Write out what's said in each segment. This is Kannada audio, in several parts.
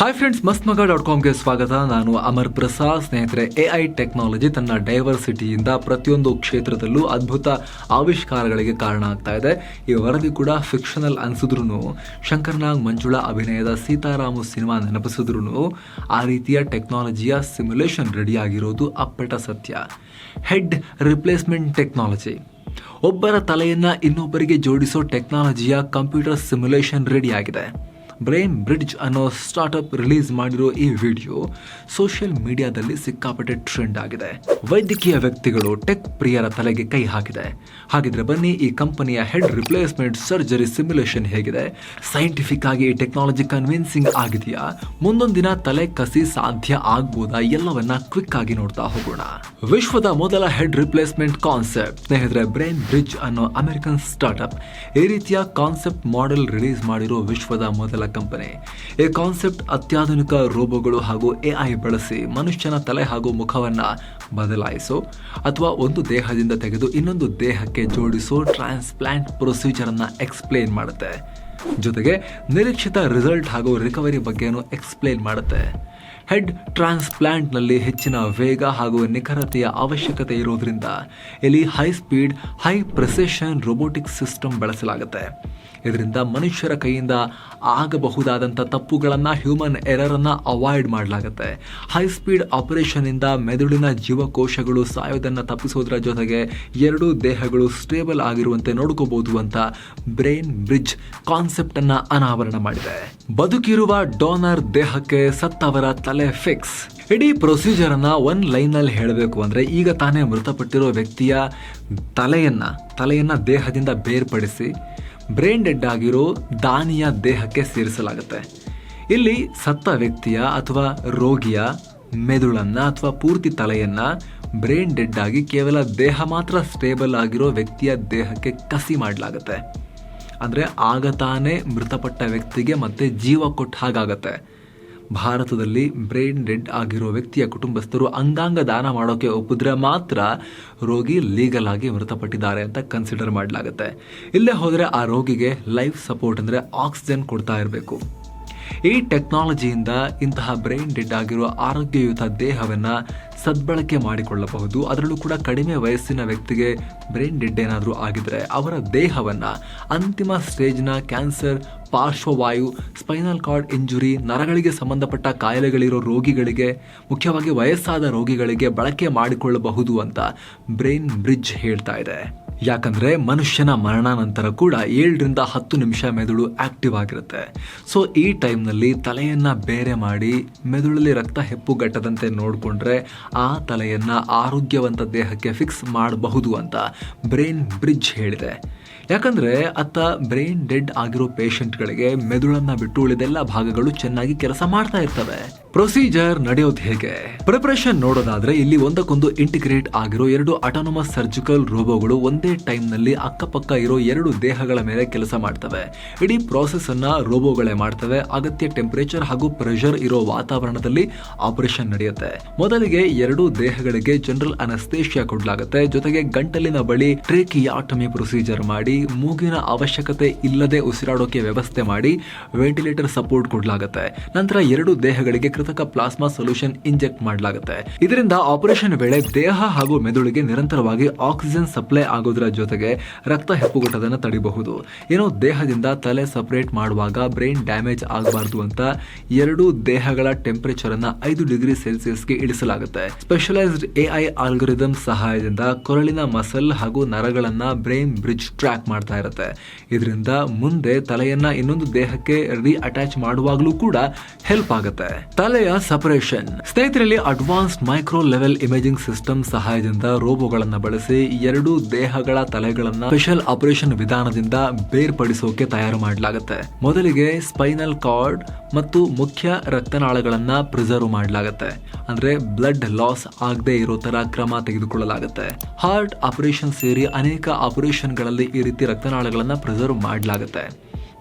ಹಾಯ್ ಫ್ರೆಂಡ್ಸ್ ಮಸ್ತ್ ಮಗ ಡಾಟ್ ಕಾಮ್ಗೆ ಸ್ವಾಗತ. ನಾನು ಅಮರ್ ಪ್ರಸಾದ್. ಸ್ನೇಹಿತರೆ ಎ ಐ ಟೆಕ್ನಾಲಜಿ ತನ್ನ ಡೈವರ್ಸಿಟಿಯಿಂದ ಪ್ರತಿಯೊಂದು ಕ್ಷೇತ್ರದಲ್ಲೂ ಅದ್ಭುತ ಆವಿಷ್ಕಾರಗಳಿಗೆ ಕಾರಣ ಆಗ್ತಾ ಇದೆ. ಈ ವರದಿ ಕೂಡ ಫಿಕ್ಷನಲ್ ಅನ್ಸಿದ್ರು ಶಂಕರ್ನಾಗ್ ಮಂಜುಳಾ ಅಭಿನಯದ ಸೀತಾರಾಮು ಸಿನಿಮಾ ನೆನಪಿಸಿದ್ರು ಆ ರೀತಿಯ ಟೆಕ್ನಾಲಜಿಯ ಸಿಮ್ಯುಲೇಷನ್ ರೆಡಿ ಆಗಿರೋದು ಅಪ್ಪಟ ಸತ್ಯ. ಹೆಡ್ ರಿಪ್ಲೇಸ್ಮೆಂಟ್ ಟೆಕ್ನಾಲಜಿ ಒಬ್ಬರ ತಲೆಯನ್ನು ಇನ್ನೊಬ್ಬರಿಗೆ ಜೋಡಿಸೋ ಟೆಕ್ನಾಲಜಿಯ ಕಂಪ್ಯೂಟರ್ ಸಿಮ್ಯುಲೇಷನ್ ರೆಡಿ ಆಗಿದೆ. ಬ್ರೈನ್ ಬ್ರಿಡ್ಜ್ ಅನ್ನೋ ಸ್ಟಾರ್ಟ್ಅಪ್ ರಿಲೀಸ್ ಮಾಡಿರೋ ಈ ವಿಡಿಯೋ ಸೋಷಿಯಲ್ ಮೀಡಿಯಾದಲ್ಲಿ ಸಿಕ್ಕಾಪಟ್ಟೆ ಟ್ರೆಂಡ್ ಆಗಿದೆ. ವೈದ್ಯಕೀಯ ವ್ಯಕ್ತಿಗಳು ಟೆಕ್ ಪ್ರಿಯರ ತಲೆಗೆ ಕೈ ಹಾಕಿದೆ. ಹಾಗಿದ್ರೆ ಬನ್ನಿ ಈ ಕಂಪನಿಯ ಹೆಡ್ ರಿಪ್ಲೇಸ್ಮೆಂಟ್ ಸರ್ಜರಿ ಸಿಮ್ಯುಲೇಷನ್ ಹೇಗಿದೆ. ಸೈಂಟಿಫಿಕ್ ಆಗಿ ಈ ಟೆಕ್ನಾಲಜಿ ಕನ್ವಿನ್ಸಿಂಗ್ ಆಗಿದೆಯಾ? ಮುಂದೊಂದು ದಿನ ತಲೆ ಕಸಿ ಸಾಧ್ಯ ಆಗ್ಬೋದಾ? ಎಲ್ಲವನ್ನ ಕ್ವಿಕ್ ಆಗಿ ನೋಡ್ತಾ ಹೋಗೋಣ. ವಿಶ್ವದ ಮೊದಲ ಹೆಡ್ ರಿಪ್ಲೇಸ್ಮೆಂಟ್ ಕಾನ್ಸೆಪ್ಟ್ ಸ್ನೇಹಿತರೆ ಬ್ರೈನ್ ಬ್ರಿಡ್ಜ್ ಅನ್ನೋ ಅಮೆರಿಕನ್ ಸ್ಟಾರ್ಟ್ಅಪ್ ಈ ರೀತಿಯ ಕಾನ್ಸೆಪ್ಟ್ ಮಾಡೆಲ್ ರಿಲೀಸ್ ಮಾಡಿರೋ ವಿಶ್ವದ ಮೊದಲ ಕಂಪನಿ. ಈ ಕಾನ್ಸೆಪ್ಟ್ ಅತ್ಯಾಧುನಿಕ ರೋಬೋಗಳು ಹಾಗೂ ಎಐ ಬಳಸಿ ಮನುಷ್ಯನ ತಲೆ ಹಾಗೂ ಮುಖವನ್ನ ಬದಲಾಯಿಸೋ ಅಥವಾ ಒಂದು ದೇಹದಿಂದ ತೆಗೆದು ಇನ್ನೊಂದು ದೇಹಕ್ಕೆ ಜೋಡಿಸೋ ಟ್ರಾನ್ಸ್ಪ್ಲಾಂಟ್ ಪ್ರೊಸೀಜರನ್ನು ಎಕ್ಸ್ಪ್ಲೇನ್ ಮಾಡುತ್ತೆ. ಜೊತೆಗೆ ನಿರೀಕ್ಷಿತ ರಿಸಲ್ಟ್ ಹಾಗೂ ರಿಕವರಿ ಬಗ್ಗೆನೂ ಎಕ್ಸ್ಪ್ಲೇನ್ ಮಾಡುತ್ತೆ. ಹೆಡ್ ಟ್ರಾನ್ಸ್ಪ್ಲಾಂಟ್ನಲ್ಲಿ ಹೆಚ್ಚಿನ ವೇಗ ಹಾಗೂ ನಿಖರತೆಯ ಅವಶ್ಯಕತೆ ಇರೋದ್ರಿಂದ ಇಲ್ಲಿ high speed, high precision robotic system ಬಳಸಲಾಗುತ್ತೆ. ಇದರಿಂದ ಮನುಷ್ಯರ ಕೈಯಿಂದ ಆಗಬಹುದಾದಂಥ ತಪ್ಪುಗಳನ್ನು ಹ್ಯೂಮನ್ ಎರರನ್ನು ಅವಾಯ್ಡ್ ಮಾಡಲಾಗುತ್ತೆ. ಹೈ ಸ್ಪೀಡ್ ಆಪರೇಷನ್ನಿಂದ ಮೆದುಳಿನ ಜೀವಕೋಶಗಳು ಸಾಯೋದನ್ನು ತಪ್ಪಿಸೋದ್ರ ಜೊತೆಗೆ ಎರಡೂ ದೇಹಗಳು ಸ್ಟೇಬಲ್ ಆಗಿರುವಂತೆ ನೋಡ್ಕೋಬಹುದು ಅಂತ ಬ್ರೈನ್ ಬ್ರಿಡ್ಜ್ ಕಾನ್ಸೆಪ್ಟನ್ನು ಅನಾವರಣ ಮಾಡಿದೆ. ಬದುಕಿರುವ ಡೋನರ್ ದೇಹಕ್ಕೆ ಸತ್ತವರ ತಲೆ ಫಿಕ್ಸ್ ಇಡೀ ಪ್ರೊಸೀಜರ್ ಅನ್ನ ಒನ್ ಲೈನ್ನಲ್ಲಿ ಹೇಳಬೇಕು ಅಂದ್ರೆ ಈಗ ತಾನೇ ಮೃತಪಟ್ಟಿರೋ ವ್ಯಕ್ತಿಯ ತಲೆಯನ್ನ ತಲೆಯನ್ನ ದೇಹದಿಂದ ಬೇರ್ಪಡಿಸಿ ಬ್ರೈನ್ ಡೆಡ್ ಆಗಿರೋ ದಾನಿಯ ದೇಹಕ್ಕೆ ಸೇರಿಸಲಾಗುತ್ತೆ. ಇಲ್ಲಿ ಸತ್ತ ವ್ಯಕ್ತಿಯ ಅಥವಾ ರೋಗಿಯ ಮೆದುಳನ್ನ ಅಥವಾ ಪೂರ್ತಿ ತಲೆಯನ್ನ ಬ್ರೈನ್ ಡೆಡ್ ಆಗಿ ಕೇವಲ ದೇಹ ಮಾತ್ರ ಸ್ಟೇಬಲ್ ಆಗಿರೋ ವ್ಯಕ್ತಿಯ ದೇಹಕ್ಕೆ ಕಸಿ ಮಾಡಲಾಗುತ್ತೆ. ಅಂದರೆ ಆಗ ತಾನೇ ಮೃತಪಟ್ಟ ವ್ಯಕ್ತಿಗೆ ಮತ್ತೆ ಜೀವ ಕೊಟ್ಟ ಹಾಗಾಗತ್ತೆ. ಭಾರತದಲ್ಲಿ ಬ್ರೈನ್ ಡೆಡ್ ಆಗಿರೋ ವ್ಯಕ್ತಿಯ ಕುಟುಂಬಸ್ಥರು ಅಂಗಾಂಗ ದಾನ ಮಾಡೋಕೆ ಒಪ್ಪಿದ್ರೆ ಮಾತ್ರ ರೋಗಿ ಲೀಗಲ್ ಆಗಿ ಮೃತಪಟ್ಟಿದ್ದಾರೆ ಅಂತ ಕನ್ಸಿಡರ್ ಮಾಡಲಾಗುತ್ತೆ. ಇಲ್ಲೇ ಹೋದರೆ ಆ ರೋಗಿಗೆ ಲೈಫ್ ಸಪೋರ್ಟ್ ಅಂದರೆ ಆಕ್ಸಿಜನ್ ಕೊಡ್ತಾ ಇರಬೇಕು. ಈ ಟೆಕ್ನಾಲಜಿಯಿಂದ ಇಂತಹ ಬ್ರೈನ್ ಡೆಡ್ ಆಗಿರುವ ಆರೋಗ್ಯಯುತ ದೇಹವನ್ನು ಸದ್ಬಳಕೆ ಮಾಡಿಕೊಳ್ಳಬಹುದು. ಅದರಲ್ಲೂ ಕೂಡ ಕಡಿಮೆ ವಯಸ್ಸಿನ ವ್ಯಕ್ತಿಗೆ ಬ್ರೈನ್ ಡೆಡ್ ಏನಾದರೂ ಆಗಿದ್ರೆ ಅವರ ದೇಹವನ್ನು ಅಂತಿಮ ಸ್ಟೇಜ್ನ ಕ್ಯಾನ್ಸರ್, ಪಾರ್ಶ್ವವಾಯು, ಸ್ಪೈನಲ್ ಕಾರ್ಡ್ ಇಂಜುರಿ, ನರಗಳಿಗೆ ಸಂಬಂಧಪಟ್ಟ ಕಾಯಿಲೆಗಳಿರೋ ರೋಗಿಗಳಿಗೆ, ಮುಖ್ಯವಾಗಿ ವಯಸ್ಸಾದ ರೋಗಿಗಳಿಗೆ ಬಳಕೆ ಮಾಡಿಕೊಳ್ಳಬಹುದು ಅಂತ ಬ್ರೈನ್ ಬ್ರಿಡ್ಜ್ ಹೇಳ್ತಾ ಇದೆ. ಯಾಕಂದ್ರೆ ಮನುಷ್ಯನ ಮರಣಾನಂತರ ಕೂಡ ಏಳರಿಂದ ಹತ್ತು ನಿಮಿಷ ಮೆದುಳು ಆಕ್ಟಿವ್ ಆಗಿರುತ್ತೆ. ಸೊ ಈ ಟೈಮ್ನಲ್ಲಿ ತಲೆಯನ್ನ ಬೇರೆ ಮಾಡಿ ಮೆದುಳಲ್ಲಿ ರಕ್ತ ಹೆಪ್ಪುಗಟ್ಟದಂತೆ ನೋಡಿಕೊಂಡ್ರೆ ಆ ತಲೆಯನ್ನ ಆರೋಗ್ಯವಂತ ದೇಹಕ್ಕೆ ಫಿಕ್ಸ್ ಮಾಡಬಹುದು ಅಂತ ಬ್ರೈನ್ ಬ್ರಿಡ್ಜ್ ಹೇಳಿದೆ. ಯಾಕಂದ್ರೆ ಅತ್ತ ಬ್ರೈನ್ ಡೆಡ್ ಆಗಿರೋ ಪೇಷಂಟ್ಗಳಿಗೆ ಮೆದುಳನ್ನು ಬಿಟ್ಟು ಉಳಿದೆಲ್ಲ ಭಾಗಗಳು ಚೆನ್ನಾಗಿ ಕೆಲಸ ಮಾಡ್ತಾ ಇರ್ತವೆ. ಪ್ರೊಸೀಜರ್ ನಡೆಯೋದು ಹೇಗೆ? ಪ್ರಿಪರೇಷನ್ ನೋಡೋದಾದ್ರೆ ಇಲ್ಲಿ ಒಂದಕ್ಕೊಂದು ಇಂಟಿಗ್ರೇಟ್ ಆಗಿರೋ ಎರಡು ಅಟಾನಮಸ್ ಸರ್ಜಿಕಲ್ ರೋಬೋಗಳು ಒಂದೇ ಟೈಮ್ನಲ್ಲಿ ಅಕ್ಕಪಕ್ಕ ಇರೋ ಎರಡು ದೇಹಗಳ ಮೇಲೆ ಕೆಲಸ ಮಾಡ್ತವೆ. ಇಡೀ ಪ್ರಾಸೆಸ್ ಅನ್ನ ರೋಬೋಗಳೇ ಮಾಡ್ತವೆ. ಅಗತ್ಯ ಟೆಂಪರೇಚರ್ ಹಾಗೂ ಪ್ರೆಷರ್ ಇರೋ ವಾತಾವರಣದಲ್ಲಿ ಆಪರೇಷನ್ ನಡೆಯುತ್ತೆ. ಮೊದಲಿಗೆ ಎರಡು ದೇಹಗಳಿಗೆ ಜನರಲ್ ಅನಸ್ತೇಷಿಯಾ ಕೊಡಲಾಗುತ್ತೆ. ಜೊತೆಗೆ ಗಂಟಲಿನ ಬಳಿ ಟ್ರೇಕಿಯಾಟಮಿ ಪ್ರೊಸೀಜರ್ ಮಾಡಿ, ಮೂಗಿನ ಅವಶ್ಯಕತೆ ಇಲ್ಲದೆ ಉಸಿರಾಡೋಕೆ ವ್ಯವಸ್ಥೆ ಮಾಡಿ ವೆಂಟಿಲೇಟರ್ ಸಪೋರ್ಟ್ ಕೊಡಲಾಗುತ್ತೆ. ನಂತರ ಎರಡು ದೇಹಗಳಿಗೆ ಕೃತಕ ಪ್ಲಾಸ್ಮಾ ಸೊಲ್ಯೂಷನ್ ಇಂಜೆಕ್ಟ್ ಮಾಡಲಾಗುತ್ತೆ. ಇದರಿಂದ ಆಪರೇಷನ್ ವೇಳೆ ದೇಹ ಹಾಗೂ ಮೆದುಳಿಗೆ ನಿರಂತರವಾಗಿ ಆಕ್ಸಿಜನ್ ಸಪ್ಲೈ ಆಗೋದ್ರ ಜೊತೆಗೆ ರಕ್ತ ಹೆಪ್ಪುಗಟ್ಟೋದನ್ನ ತಡಿಬಹುದು. ಏನೋ ದೇಹದಿಂದ ತಲೆ ಸಪರೇಟ್ ಮಾಡುವಾಗ ಬ್ರೈನ್ ಡ್ಯಾಮೇಜ್ ಆಗಬಾರದು ಅಂತ ಎರಡು ದೇಹಗಳ ಟೆಂಪರೇಚರ್ ಅನ್ನ ಐದು ಡಿಗ್ರಿ ಸೆಲ್ಸಿಯಸ್ಗೆ ಇಳಿಸಲಾಗುತ್ತೆ. ಸ್ಪೆಷಲೈಸ್ಡ್ ಎಐ ಆಲ್ಗರಿದಮ್ ಸಹಾಯದಿಂದ ಕೊರಳಿನ ಮಸಲ್ ಹಾಗೂ ನರಗಳನ್ನ ಬ್ರೈನ್ ಬ್ರಿಡ್ಜ್ ಟ್ರ್ಯಾಕ್ ಮಾಡ್ತಾ ಇರುತ್ತೆ. ಇದರಿಂದ ಮುಂದೆ ತಲೆಯನ್ನ ಇನ್ನೊಂದು ದೇಹಕ್ಕೆ ರಿ ಅಟ್ಯಾಚ್ ಮಾಡುವಾಗಲೂ ಕೂಡ ಹೆಲ್ಪ್ ಆಗುತ್ತೆ. ತಲೆಯ separation ಸ್ನೇಹಿತರಲ್ಲಿ advanced micro level imaging system ಸಹಾಯದಿಂದ ರೋಬೋಗಳನ್ನ ಬಳಸಿ ಎರಡು ದೇಹಗಳ ತಲೆಗಳನ್ನ ಸ್ಪೆಷಲ್ ಆಪರೇಷನ್ ವಿಧಾನದಿಂದ ಬೇರ್ಪಡಿಸೋಕೆ ತಯಾರು ಮಾಡಲಾಗುತ್ತೆ. ಮೊದಲಿಗೆ ಸ್ಪೈನಲ್ ಕಾರ್ಡ್ ಮತ್ತು ಮುಖ್ಯ ರಕ್ತನಾಳಗಳನ್ನ ಪ್ರಿಸರ್ವ್ ಮಾಡಲಾಗುತ್ತೆ. ಅಂದ್ರೆ ಬ್ಲಡ್ ಲಾಸ್ ಆಗದೆ ಇರೋ ತರ ಕ್ರಮ ತೆಗೆದುಕೊಳ್ಳಲಾಗುತ್ತೆ. ಹಾರ್ಟ್ ಆಪರೇಷನ್ ಸೇರಿ ಅನೇಕ ಆಪರೇಷನ್ಗಳಲ್ಲಿ ಈ ರೀತಿ ರಕ್ತನಾಳಗಳನ್ನ ಪ್ರಿಸರ್ವ್ ಮಾಡಲಾಗುತ್ತೆ.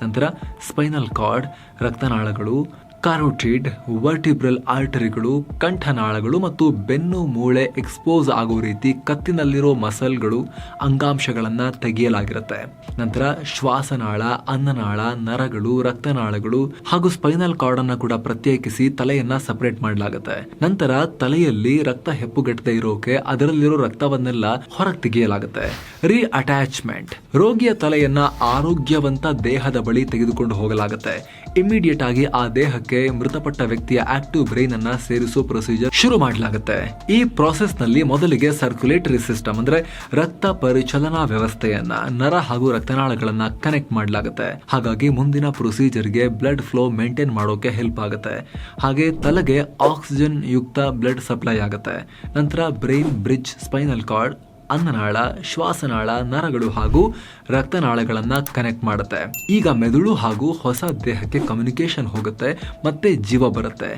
ನಂತರ ಸ್ಪೈನಲ್ ಕಾರ್ಡ್ ರಕ್ತನಾಳಗಳು ಕಾರೋಟಿಡ್, ವರ್ಟಿಬ್ರಲ್ ಆರ್ಟರಿಗಳು, ಕಂಠನಾಳಗಳು ಮತ್ತು ಬೆನ್ನು ಮೂಳೆ ಎಕ್ಸ್ಪೋಸ್ ಆಗೋ ರೀತಿ ಕತ್ತಿನಲ್ಲಿರೋ ಮಸಲ್ಗಳು ಅಂಗಾಂಶಗಳನ್ನು ತೆಗೆಯಲಾಗಿರುತ್ತೆ. ನಂತರ ಶ್ವಾಸನಾಳ, ಅನ್ನನಾಳ, ನರಗಳು, ರಕ್ತನಾಳಗಳು ಹಾಗೂ ಸ್ಪೈನಲ್ ಕಾರ್ಡ್ ಅನ್ನ ಕೂಡ ಪ್ರತ್ಯೇಕಿಸಿ ತಲೆಯನ್ನ ಸಪರೇಟ್ ಮಾಡಲಾಗುತ್ತೆ. ನಂತರ ತಲೆಯಲ್ಲಿ ರಕ್ತ ಹೆಪ್ಪುಗಟ್ಟದೆ ಇರೋಕೆ ಅದರಲ್ಲಿರೋ ರಕ್ತವನ್ನೆಲ್ಲ ಹೊರಗೆ ತೆಗೆಯಲಾಗುತ್ತೆ. ರೀ ಅಟ್ಯಾಚ್ಮೆಂಟ್ ರೋಗಿಯ ತಲೆಯನ್ನ ಆರೋಗ್ಯವಂತ ದೇಹದ ಬಳಿ ತೆಗೆದುಕೊಂಡು ಹೋಗಲಾಗುತ್ತೆ. ಇಮಿಡಿಯೇಟ್ ಆಗಿ ಆ ದೇಹಕ್ಕೆ ಮೃತಪಟ್ಟ ವ್ಯಕ್ತಿಯ ಆಕ್ಟಿವ್ ಬ್ರೈನ್ ಅನ್ನ ಸೇರಿಸೋ ಪ್ರೊಸೀಜರ್ ಶುರು ಮಾಡಲಾಗುತ್ತೆ. ಈ ಪ್ರೊಸೆಸ್ನಲ್ಲಿ ಮೊದಲಿಗೆ ಸರ್ಕ್ಯುಲೇಟರಿ ಸಿಸ್ಟಮ್ ಅಂದ್ರೆ ರಕ್ತ ಪರಿಚಲನಾ ವ್ಯವಸ್ಥೆಯನ್ನ, ನರ ಹಾಗೂ ರಕ್ತನಾಳಗಳನ್ನ ಕನೆಕ್ಟ್ ಮಾಡಲಾಗುತ್ತೆ. ಹಾಗಾಗಿ ಮುಂದಿನ ಪ್ರೊಸೀಜರ್ಗೆ ಬ್ಲಡ್ ಫ್ಲೋ ಮೇಂಟೈನ್ ಮಾಡೋಕೆ ಹೆಲ್ಪ್ ಆಗುತ್ತೆ. ಹಾಗೆ ತಲೆಗೆ ಆಕ್ಸಿಜನ್ ಯುಕ್ತ ಬ್ಲಡ್ ಸಪ್ಲೈ ಆಗುತ್ತೆ. ನಂತರ ಬ್ರೈನ್ ಬ್ರಿಡ್ಜ್ ಸ್ಪೈನಲ್ ಕಾರ್ಡ್ ಅನ್ನನಾಳ, ಶ್ವಾಸನಾಳ, ನರಗಳು ಹಾಗೂ ರಕ್ತನಾಳಗಳನ್ನು ಕನೆಕ್ಟ್ ಮಾಡುತ್ತೆ. ಈಗ ಮೆದುಳು ಹಾಗೂ ಹೊಸ ದೇಹಕ್ಕೆ ಕಮ್ಯುನಿಕೇಶನ್ ಹೋಗುತ್ತೆ, ಮತ್ತೆ ಜೀವ ಬರುತ್ತೆ.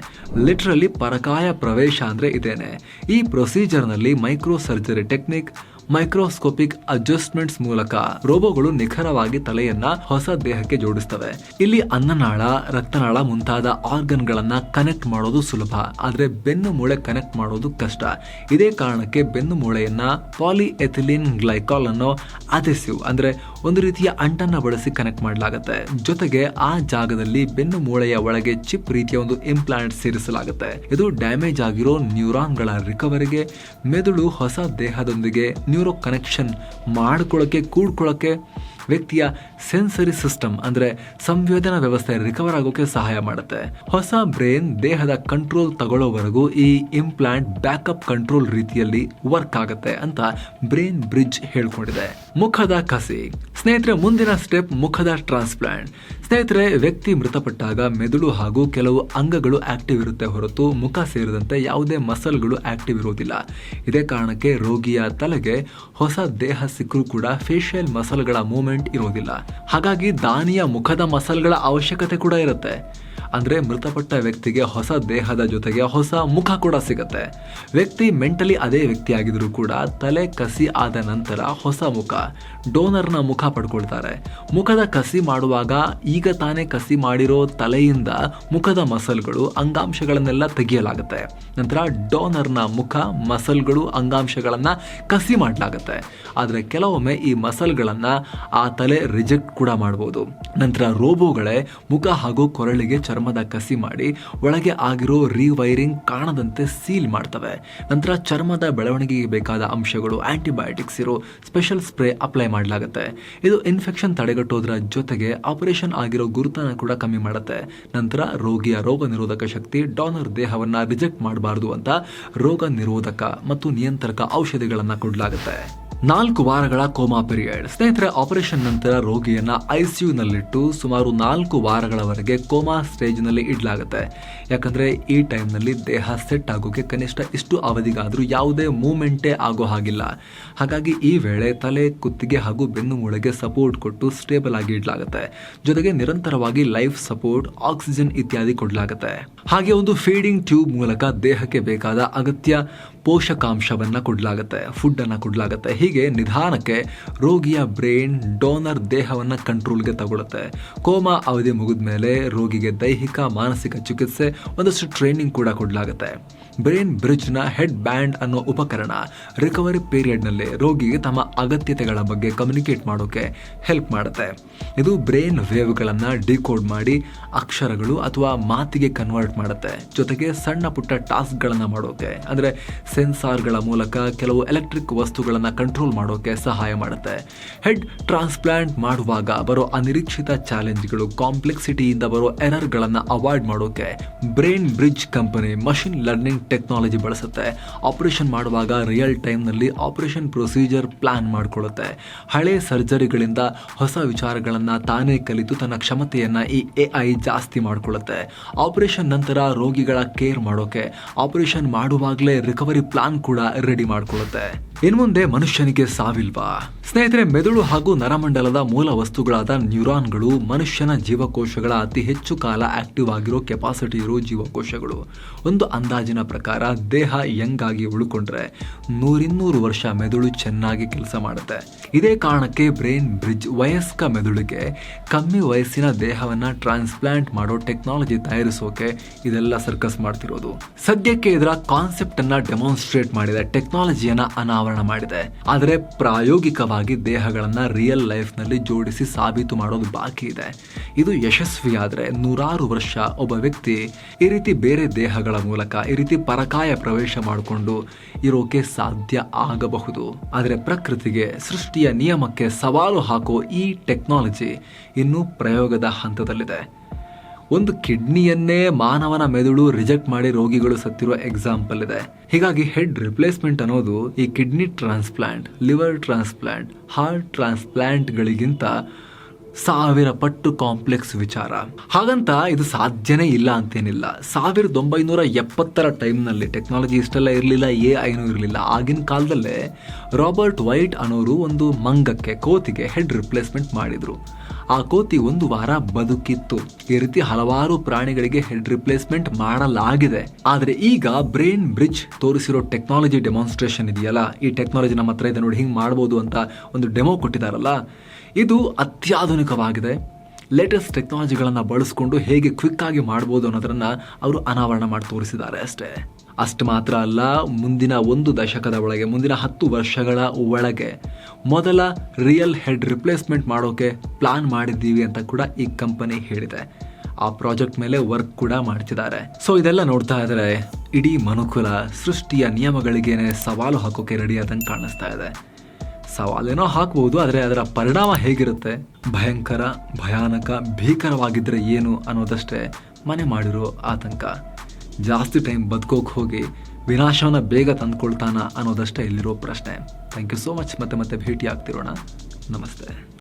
ಲಿಟ್ರಲಿ ಪರಕಾಯ ಪ್ರವೇಶ ಅಂದರೆ ಇದೇನೆ. ಈ ಪ್ರೊಸೀಜರ್ನಲ್ಲಿ micro surgery technique microscopic adjustments ಮೂಲಕ ರೋಬೋಗಳು ನಿಖರವಾಗಿ ತಲೆಯನ್ನ ಹೊಸ ದೇಹಕ್ಕೆ ಜೋಡಿಸ್ತವೆ. ಇಲ್ಲಿ ಅನ್ನನಾಳ, ರಕ್ತನಾಳ ಮುಂತಾದ ಆರ್ಗನ್ ಗಳನ್ನ ಕನೆಕ್ಟ್ ಮಾಡೋದು ಸುಲಭ. ಆದ್ರೆ ಬೆನ್ನು ಮೂಳೆ ಕನೆಕ್ಟ್ ಮಾಡೋದು ಕಷ್ಟ. ಇದೇ ಕಾರಣಕ್ಕೆ ಬೆನ್ನು ಮೂಳೆಯನ್ನ ಪಾಲಿಎಥಿಲಿನ್ ಗ್ಲೈಕಾಲ್ ಅನ್ನೋ ಅದೆಸಿವ್ ಅಂದ್ರೆ ಒಂದು ರೀತಿಯ ಅಂಟನ್ನ ಬಳಸಿ ಕನೆಕ್ಟ್ ಮಾಡಲಾಗುತ್ತೆ. ಜೊತೆಗೆ ಆ ಜಾಗದಲ್ಲಿ ಬೆನ್ನು ಮೂಳೆಯ ಒಳಗೆ ಚಿಪ್ ರೀತಿಯ ಒಂದು ಇಂಪ್ಲಾಂಟ್ ಸೇರಿಸಲಾಗುತ್ತೆ. ಇದು ಡ್ಯಾಮೇಜ್ ಆಗಿರೋ ನ್ಯೂರಾನ್ಗಳ ರಿಕವರಿಗೆ ಮೆದುಳು ಹೊಸ ದೇಹದೊಂದಿಗೆ ನ್ಯೂರೋ ಕನೆಕ್ಷನ್ ಮಾಡ್ಕೊಳ್ಳೋಕ್ಕೆ ಕೂಡ್ಕೊಳ್ಳೋಕ್ಕೆ ವ್ಯಕ್ತಿಯ ಸೆನ್ಸರಿ ಸಿಸ್ಟಮ್ ಅಂದ್ರೆ ಸಂವೇದನಾ ವ್ಯವಸ್ಥೆ ರಿಕವರ್ ಆಗೋಕೆ ಸಹಾಯ ಮಾಡುತ್ತೆ. ಹೊಸ ಬ್ರೈನ್ ದೇಹದ ಕಂಟ್ರೋಲ್ ತಗೊಳ್ಳೋವರೆಗೂ ಈ ಇಂಪ್ಲಾಂಟ್ ಬ್ಯಾಕಪ್ ಕಂಟ್ರೋಲ್ ರೀತಿಯಲ್ಲಿ ವರ್ಕ್ ಆಗುತ್ತೆ ಅಂತ ಬ್ರೈನ್ ಬ್ರಿಡ್ಜ್ ಹೇಳ್ಕೊಂಡಿದೆ. ಮುಖದ ಕಸಿ ಸ್ನೇಹಿತರೆ, ಮುಂದಿನ ಸ್ಟೆಪ್ ಮುಖದ ಟ್ರಾನ್ಸ್ಪ್ಲಾಂಟ್ ಸ್ನೇಹಿತರೆ, ವ್ಯಕ್ತಿ ಮೃತಪಟ್ಟಾಗ ಮೆದುಳು ಹಾಗೂ ಕೆಲವು ಅಂಗಗಳು ಆಕ್ಟಿವ್ ಇರುತ್ತೆ ಹೊರತು ಮುಖ ಸೇರಿದಂತೆ ಯಾವುದೇ ಮಸಲ್ಗಳು ಆಕ್ಟಿವ್ ಇರೋದಿಲ್ಲ ಇದೇ ಕಾರಣಕ್ಕೆ ರೋಗಿಯ ತಲೆಗೆ ಹೊಸ ದೇಹ ಸಿಕ್ಕರೂ ಕೂಡ ಫೇಶಿಯಲ್ ಮಸಲ್ಗಳ ಮೂವ್ಮೆಂಟ್ ಇರೋದಿಲ್ಲ ಹಾಗಾಗಿ ದಾನಿಯ ಮುಖದ ಮಸಲ್ಗಳ ಅವಶ್ಯಕತೆ ಕೂಡ ಇರುತ್ತೆ. ಅಂದ್ರೆ ಮೃತಪಟ್ಟ ವ್ಯಕ್ತಿಗೆ ಹೊಸ ದೇಹದ ಜೊತೆಗೆ ಹೊಸ ಮುಖ ಕೂಡ ಸಿಗತ್ತೆ. ವ್ಯಕ್ತಿ ಮೆಂಟಲಿ ಅದೇ ವ್ಯಕ್ತಿ ಆಗಿದ್ರೂ ಕೂಡ ತಲೆ ಕಸಿ ಆದ ನಂತರ ಹೊಸ ಮುಖ, ಡೋನರ್ನ ಮುಖ ಪಡ್ಕೊಳ್ತಾರೆ. ಮುಖದ ಕಸಿ ಮಾಡುವಾಗ ಈಗ ತಾನೇ ಕಸಿ ಮಾಡಿರೋ ತಲೆಯಿಂದ ಮುಖದ ಮಸಲ್ಗಳು ಅಂಗಾಂಶಗಳನ್ನೆಲ್ಲ ತೆಗೆಯಲಾಗುತ್ತೆ. ನಂತರ ಡೋನರ್ನ ಮುಖ, ಮಸಲ್ಗಳು, ಅಂಗಾಂಶಗಳನ್ನ ಕಸಿ ಮಾಡಲಾಗುತ್ತೆ. ಆದರೆ ಕೆಲವೊಮ್ಮೆ ಈ ಮಸಲ್ಗಳನ್ನ ಆ ತಲೆ ರಿಜೆಕ್ಟ್ ಕೂಡ ಮಾಡಬಹುದು ನಂತರ ರೋಬೋಗಳೇ ಮುಖ ಹಾಗೂ ಕೊರಳಿಗೆ ಚರ್ಮದ ಕಸಿ ಮಾಡಿ ಒಳಗೆ ಆಗಿರೋ ರೀವೈರಿಂಗ್ ಕಾಣದಂತೆ ಸೀಲ್ ಮಾಡ್ತವೆ. ನಂತರ ಚರ್ಮದ ಬೆಳವಣಿಗೆಗೆ ಬೇಕಾದ ಅಂಶಗಳು ಆಂಟಿಬಯೋಟಿಕ್ಸ್ ಇರೋ ಸ್ಪೆಷಲ್ ಸ್ಪ್ರೇ ಅಪ್ಲೈ ಮಾಡಲಾಗುತ್ತೆ. ಇದು ಇನ್ಫೆಕ್ಷನ್ ತಡೆಗಟ್ಟೋದ್ರ ಜೊತೆಗೆ ಆಪರೇಷನ್ ಆಗಿರೋ ಗುರುತನ ಕೂಡ ಕಮ್ಮಿ ಮಾಡುತ್ತೆ. ನಂತರ ರೋಗಿಯ ರೋಗ ನಿರೋಧಕ ಶಕ್ತಿ ಡಾನರ್ ದೇಹವನ್ನ ರಿಜೆಕ್ಟ್ ಮಾಡಬಾರದು ಅಂತ ರೋಗ ನಿರೋಧಕ ಮತ್ತು ನಿಯಂತ್ರಕ ಔಷಧಿಗಳನ್ನು ಕೊಡಲಾಗುತ್ತೆ. ನಾಲ್ಕು ವಾರಗಳ ಕೋಮಾ ಪಿರಿಯಡ್. ಸ್ನೇಹಿತರೆ, ಆಪರೇಷನ್ ನಂತರ ರೋಗಿಯನ್ನ ಐಸಿಯು ನಲ್ಲಿಟ್ಟು ಸುಮಾರು ನಾಲ್ಕು ವಾರಗಳವರೆಗೆ ಕೋಮಾ ಸ್ಟೇಜ್ನಲ್ಲಿ ಇಡಲಾಗುತ್ತೆ. ಯಾಕಂದ್ರೆ, ಈ ಟೈಮ್ನಲ್ಲಿ ದೇಹ ಸೆಟ್ ಆಗೋಕೆ ಕನಿಷ್ಠ ಇಷ್ಟು ಅವಧಿಗಾದರೂ ಯಾವುದೇ ಮೂಮೆಂಟೇ ಆಗೋ ಹಾಗಿಲ್ಲ. ಹಾಗಾಗಿ ಈ ವೇಳೆ ತಲೆ, ಕುತ್ತಿಗೆ ಹಾಗೂ ಬೆನ್ನು ಮೂಳೆಗೆ ಸಪೋರ್ಟ್ ಕೊಟ್ಟು ಸ್ಟೇಬಲ್ ಆಗಿ ಇಡಲಾಗುತ್ತೆ. ಜೊತೆಗೆ ನಿರಂತರವಾಗಿ ಲೈಫ್ ಸಪೋರ್ಟ್, ಆಕ್ಸಿಜನ್ ಇತ್ಯಾದಿ ಕೊಡಲಾಗುತ್ತೆ. ಹಾಗೆ ಒಂದು ಫೀಡಿಂಗ್ ಟ್ಯೂಬ್ ಮೂಲಕ ದೇಹಕ್ಕೆ ಬೇಕಾದ ಅಗತ್ಯ ಪೋಷಕಾಂಶವನ್ನ ಕೊಡಲಾಗುತ್ತೆ ಫುಡ್ಡನ್ನು ಕೊಡಲಾಗುತ್ತೆ. ಹೀಗೆ ನಿಧಾನಕ್ಕೆ ರೋಗಿಯ ಬ್ರೈನ್ ಡೋನರ್ ದೇಹವನ್ನು ಕಂಟ್ರೋಲ್ಗೆ ತಗೊಳುತ್ತೆ. ಕೋಮಾ ಅವಧಿ ಮುಗಿದ ಮೇಲೆ ರೋಗಿಗೆ ದೈಹಿಕ, ಮಾನಸಿಕ ಚಿಕಿತ್ಸೆ, ಒಂದಷ್ಟು ಟ್ರೈನಿಂಗ್ ಕೂಡ ಕೊಡಲಾಗುತ್ತೆ. ಬ್ರೈನ್ ಬ್ರಿಡ್ಜ್ನ ಹೆಡ್ ಬ್ಯಾಂಡ್ ಅನ್ನೋ ಉಪಕರಣ ರಿಕವರಿ ಪೀರಿಯಡ್ನಲ್ಲಿ ರೋಗಿಗೆ ತಮ್ಮ ಅಗತ್ಯತೆಗಳ ಬಗ್ಗೆ ಕಮ್ಯುನಿಕೇಟ್ ಮಾಡೋಕ್ಕೆ ಹೆಲ್ಪ್ ಮಾಡುತ್ತೆ. ಇದು ಬ್ರೈನ್ ವೇವ್ಗಳನ್ನು ಡಿಕೋಡ್ ಮಾಡಿ ಅಕ್ಷರಗಳು ಅಥವಾ ಮಾತಿಗೆ ಕನ್ವರ್ಟ್ ಮಾಡುತ್ತೆ. ಜೊತೆಗೆ ಸಣ್ಣ ಪುಟ್ಟ ಟಾಸ್ಕ್ಗಳನ್ನು ಮಾಡೋಕೆ. ಅಂದರೆ ಸೆನ್ಸಾರ್ಗಳ ಮೂಲಕ ಕೆಲವು ಎಲೆಕ್ಟ್ರಿಕ್ ವಸ್ತುಗಳನ್ನು ಕಂಟ್ರೋಲ್ ಮಾಡೋಕೆ ಸಹಾಯ ಮಾಡುತ್ತೆ. ಹೆಡ್ ಟ್ರಾನ್ಸ್ಪ್ಲಾಂಟ್ ಮಾಡುವಾಗ ಬರೋ ಅನಿರೀಕ್ಷಿತ ಚಾಲೆಂಜ್ಗಳು ಕಾಂಪ್ಲೆಕ್ಸಿಟಿಯಿಂದ ಬರೋ ಎರರ್ಗಳನ್ನು ಅವಾಯ್ಡ್ ಮಾಡೋಕೆ Brain Bridge company machine learning technology ಬಳಸುತ್ತೆ. ಆಪರೇಷನ್ ಮಾಡುವಾಗ ರಿಯಲ್ ಟೈಮ್ನಲ್ಲಿ ಆಪರೇಷನ್ ಪ್ರೊಸೀಜರ್ ಪ್ಲಾನ್ ಮಾಡಿಕೊಳ್ಳುತ್ತೆ. ಹಳೆ ಸರ್ಜರಿಗಳಿಂದ ಹೊಸ ವಿಚಾರಗಳನ್ನು ತಾನೇ ಕಲಿತು ತನ್ನ ಕ್ಷಮತೆಯನ್ನು ಈ ಎ ಐ ಜಾಸ್ತಿ ಮಾಡಿಕೊಳ್ಳುತ್ತೆ. ಆಪರೇಷನ್ ನಂತರ ರೋಗಿಗಳ ಕೇರ್ ಮಾಡೋಕೆ ಆಪರೇಷನ್ ಮಾಡುವಾಗಲೇ ರಿಕವರಿ ಪ್ಲಾನ್ ಕೂಡ ರೆಡಿ ಮಾಡ್ಕೊಳ್ಳುತ್ತೆ. ಇನ್ ಮುಂದೆ ಮನುಷ್ಯನಿಗೆ ಸಾವಿಲ್ವಾ? ಸ್ನೇಹಿತರೆ, ಮೆದುಳು ಹಾಗೂ ನರಮಂಡಲದ ಮೂಲ ವಸ್ತುಗಳಾದ ನ್ಯೂರಾನ್ಗಳು ಮನುಷ್ಯನ ಜೀವಕೋಶಗಳ ಅತಿ ಹೆಚ್ಚು ಕಾಲ ಆಕ್ಟಿವ್ ಆಗಿರೋ ಕೆಪಾಸಿಟಿ ಇರೋ ಜೀವಕೋಶಗಳು. ಒಂದು ಅಂದಾಜಿನ ಪ್ರಕಾರ ದೇಹ ಯಂಗ್ ಆಗಿ ಉಳ್ಕೊಂಡ್ರೆ ನೂರಿನ್ನೂರು ವರ್ಷ ಮೆದುಳು ಚೆನ್ನಾಗಿ ಕೆಲಸ ಮಾಡುತ್ತೆ. ಇದೇ ಕಾರಣಕ್ಕೆ ಬ್ರೈನ್ ಬ್ರಿಡ್ಜ್ ವಯಸ್ಕ ಮೆದುಳಿಗೆ ಕಮ್ಮಿ ವಯಸ್ಸಿನ ದೇಹವನ್ನ ಟ್ರಾನ್ಸ್ಪ್ಲಾಂಟ್ ಮಾಡೋ ಟೆಕ್ನಾಲಜಿ ತಯಾರಿಸೋಕೆ ಇದೆಲ್ಲ ಸರ್ಕಸ್ ಮಾಡ್ತಿರೋದು. ಸದ್ಯಕ್ಕೆ ಇದರ ಕಾನ್ಸೆಪ್ಟ್ ಅನ್ನ ಡೆಮಾನ್ಸ್ಟ್ರೇಟ್ ಮಾಡಿದೆ ಟೆಕ್ನಾಲಜಿಯನ್ನ ಅನಾವರಣ ಮಾಡಿದೆ. ಆದರೆ ಪ್ರಾಯೋಗಿಕವಾಗಿ ದೇಹಗಳನ್ನ ರಿಯಲ್ ಲೈಫ್ನಲ್ಲಿ ಜೋಡಿಸಿ ಸಾಬೀತು ಮಾಡೋದು ಬಾಕಿ ಇದೆ. ಇದು ಯಶಸ್ವಿಯಾದ್ರೆ ನೂರಾರು ವರ್ಷ ಒಬ್ಬ ವ್ಯಕ್ತಿ ಈ ರೀತಿ ಬೇರೆ ದೇಹಗಳ ಮೂಲಕ, ಈ ರೀತಿ ಪರಕಾಯ ಪ್ರವೇಶ ಮಾಡಿಕೊಂಡು ಇರೋಕೆ ಸಾಧ್ಯ ಆಗಬಹುದು. ಆದರೆ ಪ್ರಕೃತಿಗೆ, ಸೃಷ್ಟಿಯ ನಿಯಮಕ್ಕೆ ಸವಾಲು ಹಾಕೋ ಈ ಟೆಕ್ನಾಲಜಿ ಇನ್ನೂ ಪ್ರಯೋಗದ ಹಂತದಲ್ಲಿದೆ. ಒಂದು ಕಿಡ್ನಿಯನ್ನೇ ಮಾನವನ ಮೆದುಳು ರಿಜೆಕ್ಟ್ ಮಾಡಿ ರೋಗಿಗಳು ಸತ್ತಿರುವ ಎಕ್ಸಾಂಪಲ್ ಇದೆ. ಹೀಗಾಗಿ ಹೆಡ್ ರಿಪ್ಲೇಸ್ಮೆಂಟ್ ಅನ್ನೋದು ಈ kidney transplant liver transplant heart ಟ್ರಾನ್ಸ್ಪ್ಲಾಂಟ್ಗಳಿಗಿಂತ ಸಾವಿರ ಪಟ್ಟು ಕಾಂಪ್ಲೆಕ್ಸ್ ವಿಚಾರ. ಹಾಗಂತ ಇದು ಸಾಧ್ಯನೇ ಇಲ್ಲ ಅಂತೇನಿಲ್ಲ. ಸಾವಿರದ ಒಂಬೈನೂರ ಎಪ್ಪತ್ತರ ಟೈಮ್ನಲ್ಲಿ ಟೆಕ್ನಾಲಜಿ ಇಷ್ಟೆಲ್ಲ ಇರಲಿಲ್ಲ ಎ ಐನೂ ಇರಲಿಲ್ಲ. ಆಗಿನ ಕಾಲದಲ್ಲೇ ರಾಬರ್ಟ್ ವೈಟ್ ಅನ್ನೋರು ಒಂದು ಮಂಗಕ್ಕೆ, ಕೋತಿಗೆ ಹೆಡ್ ರಿಪ್ಲೇಸ್ಮೆಂಟ್ ಮಾಡಿದ್ರು. ಆ ಕೋತಿ ಒಂದು ವಾರ ಬದುಕಿತ್ತು. ಈ ರೀತಿ ಹಲವಾರು ಪ್ರಾಣಿಗಳಿಗೆ ಹೆಡ್ ರಿಪ್ಲೇಸ್ಮೆಂಟ್ ಮಾಡಲಾಗಿದೆ. ಆದರೆ ಈಗ ಬ್ರೈನ್ ಬ್ರಿಡ್ಜ್ ತೋರಿಸಿರೋ ಟೆಕ್ನಾಲಜಿ ಡೆಮಾನ್ಸ್ಟ್ರೇಷನ್ ಇದೆಯಲ್ಲ? ಈ ಟೆಕ್ನಾಲಜಿ ನಮ್ಮ ಹತ್ರ ಇದೆ ನೋಡಿ, ಹಿಂಗೆ ಮಾಡ್ಬೋದು ಅಂತ ಒಂದು ಡೆಮೋ ಕೊಟ್ಟಿದ್ದಾರಲ್ಲ? ಇದು ಅತ್ಯಾಧುನಿಕವಾಗಿದೆ. ಲೇಟೆಸ್ಟ್ ಟೆಕ್ನಾಲಜಿಗಳನ್ನು ಬಳಸ್ಕೊಂಡು ಹೇಗೆ ಕ್ವಿಕ್ ಆಗಿ ಮಾಡ್ಬೋದು ಅನ್ನೋದನ್ನು ಅವರು ಅನಾವರಣ ಮಾಡಿ ತೋರಿಸಿದ್ದಾರೆ ಅಷ್ಟೇ. ಅಷ್ಟು ಮಾತ್ರ ಅಲ್ಲ, ಮುಂದಿನ ಒಂದು ದಶಕದ ಒಳಗೆ, ಮುಂದಿನ ಹತ್ತು ವರ್ಷಗಳ ಒಳಗೆ ಮೊದಲ ರಿಯಲ್ ಹೆಡ್ ರಿಪ್ಲೇಸ್ಮೆಂಟ್ ಮಾಡೋಕ್ಕೆ ಪ್ಲಾನ್ ಮಾಡಿದ್ದೀವಿ ಅಂತ ಕೂಡ ಈ ಕಂಪನಿ ಹೇಳಿದೆ. ಆ ಪ್ರಾಜೆಕ್ಟ್ ಮೇಲೆ ವರ್ಕ್ ಕೂಡ ಮಾಡ್ತಿದ್ದಾರೆ. ಸೊ ಇದೆಲ್ಲ ನೋಡ್ತಾ ಇದ್ರೆ ಇಡೀ ಮನುಕುಲ ಸೃಷ್ಟಿಯ ನಿಯಮಗಳಿಗೇನೆ ಸವಾಲು ಹಾಕೋಕೆ ರೆಡಿ ಆದಂಗೆ ಕಾಣಿಸ್ತಾ ಇದೆ. ಸವಾಲೇನೋ ಹಾಕ್ಬೋದು, ಆದರೆ ಅದರ ಪರಿಣಾಮ ಹೇಗಿರುತ್ತೆ? ಭಯಂಕರ, ಭಯಾನಕ ಭೀಕರವಾಗಿದ್ದರೆ ಏನು ಅನ್ನೋದಷ್ಟೇ ಮನೆ ಮಾಡಿರೋ ಆತಂಕ. ಜಾಸ್ತಿ ಟೈಮ್ ಬದುಕೋಕೆ ಹೋಗಿ ವಿನಾಶವನ್ನ ಬೇಗ ತಂದುಕೊಳ್ತಾನ ಅನ್ನೋದಷ್ಟೇ ಇಲ್ಲಿರೋ ಪ್ರಶ್ನೆ. ಥ್ಯಾಂಕ್ ಯು ಸೋ ಮಚ್ ಮತ್ತೆ ಮತ್ತೆ ಭೇಟಿ ಆಗ್ತಿರೋಣ ನಮಸ್ತೆ.